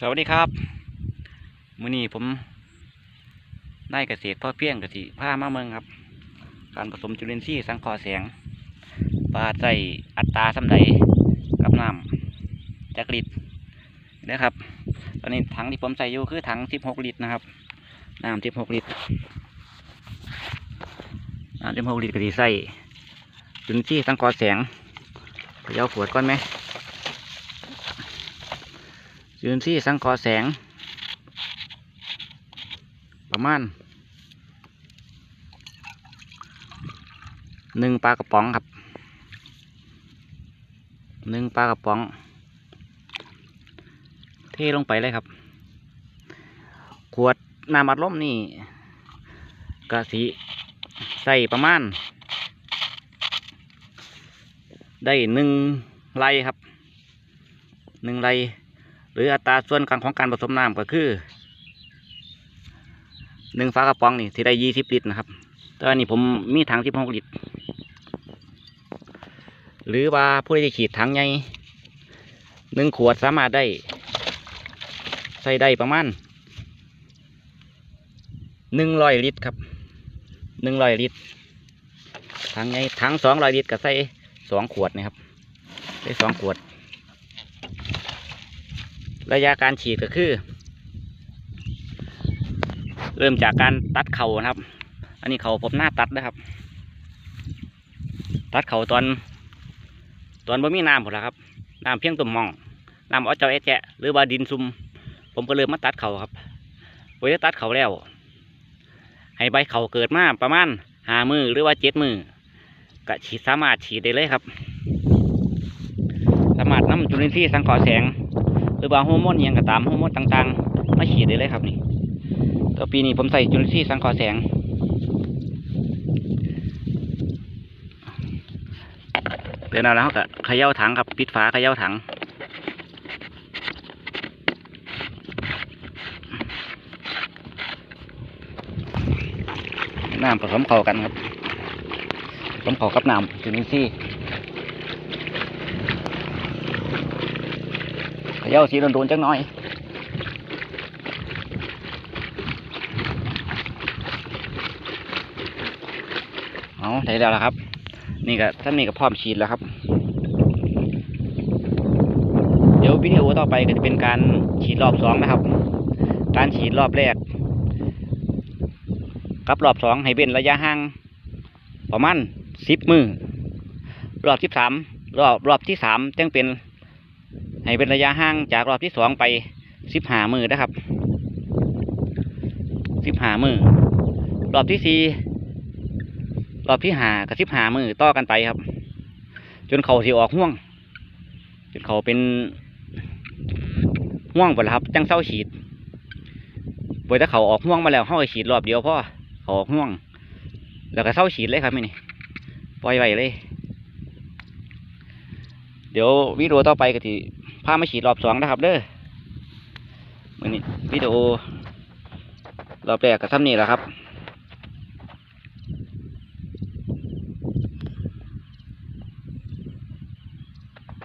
สวัสดีครับมื้อนี้ผมได้เกษตรพ่อเพียงกสิผ้ามาเมืองครับ การผสมจุลินทรีย์สังเคราะห์แสงปลาใส่อัตราสำใดกับน้ำจักลิตนะครับ ตอนนี้ถังที่ผมใส่อยู่คือถัง16ลิตรนะครับน้ำ16ลิตรน้ำ16ลิตรกสิใส่จุลินทรีย์สังเคราะห์แสงเขย่าขวดก่อนไหม จุลินทรีย์สังคราะห์แสง ประมาณหนึ่งปลากระป๋องครับหนึ่งปลากระป๋อง เทลงไปเลยครับ ขวดน้ำอัดลมนี่กะสีใส่ประมาณ ได้หนึ่งไลครับหนึ่งไล หรืออัตราส่วนกลางของการผสมน้ำก็คือหนึ่งฝากระป๋องนี่ที่ได้ยี่สิบลิตรนะครับต่อันนี้ผมมีถังสิบหกลิตร หรือว่าผู้ใดจะขีดถังใหญ่หนึ่งขวดสามารถได้ ใส่ได้ประมาณหนึ่งร้อยลิตรครับหนึ่งร้อยลิตรถังใหญ่ถังสองร้อยลิตรก็ใส่สองขวดนะครับใส่สองขวด ระยะการฉีดก็คือ เริ่มจากการตัดเข่านะครับ อันนี้เข่าผมหน้าตัดนะครับ ตัดเข่าตอน ตอนบ่มีน้ำหมดแล้วครับน้ำเพียงตุ่มมองน้ำเอเจ้าแอะแจะหรือว่าดินซุ่มผมก็เริ่มมาตัดเข่าครับพอได้ตัดเข่าแล้ว ให้ใบเข่าเกิดมาประมาณหามือหรือว่าเจ็ดมือก็ฉีดสามารถฉีดได้เลยครับ สามารถนำจุลินทรีย์สังเคราะห์แสง หรือว่าฮอร์โมนยังก็ตามฮอร์โมนต่างๆ มาฉีดได้เลยครับนี่ต่อปีนี้ผมใส่จุลินทรีย์สังเคราะห์แสงเดี๋ยวเราแล้วก็เขย่าถังครับปิดฝาเขย่าถังน้ำผสมเข้ากันครับผสมเข้ากับน้ำจุลินทรีย์ ขย่าสีโดนๆจังหน่อยเอาได้แล้วละครับ นี่ก็ท่านนี่ก็พร้อมฉีดแล้วครับ เดี๋ยววิดีโอต่อไปก็จะเป็นการฉีดรอบสองนะครับ การฉีดรอบแรกกับรอบสองให้เป็นระยะห่างประมาณสิบมือรอบที่สามรอบรอบที่สามจึงเป็น ให้เป็นระยะห่างจากรอบที่สองไปสิบหามือนะครับสิบหามือรอบที่สี่รอบที่หากับสิบหามือต่อกันไปครับ จนเขาสิออกห่วง จนเขาเป็นห่วงไปแล้วครับ จังเศร้าฉีดบอยถ้าเขาออกห่วงมาแล้วเขาฉีดรอบเดียวพ่อเขาออกห่วง แล้วก็เศร้าฉีดเลยครับนี่ปล่อยไว้เลย เดี๋ยววิดีโอต่อไปก็ที่ พามาฉีดรอบสองนะครับ เด้อมือนี้วิดีโอรอบแรกก็ทำนี่แหละครับ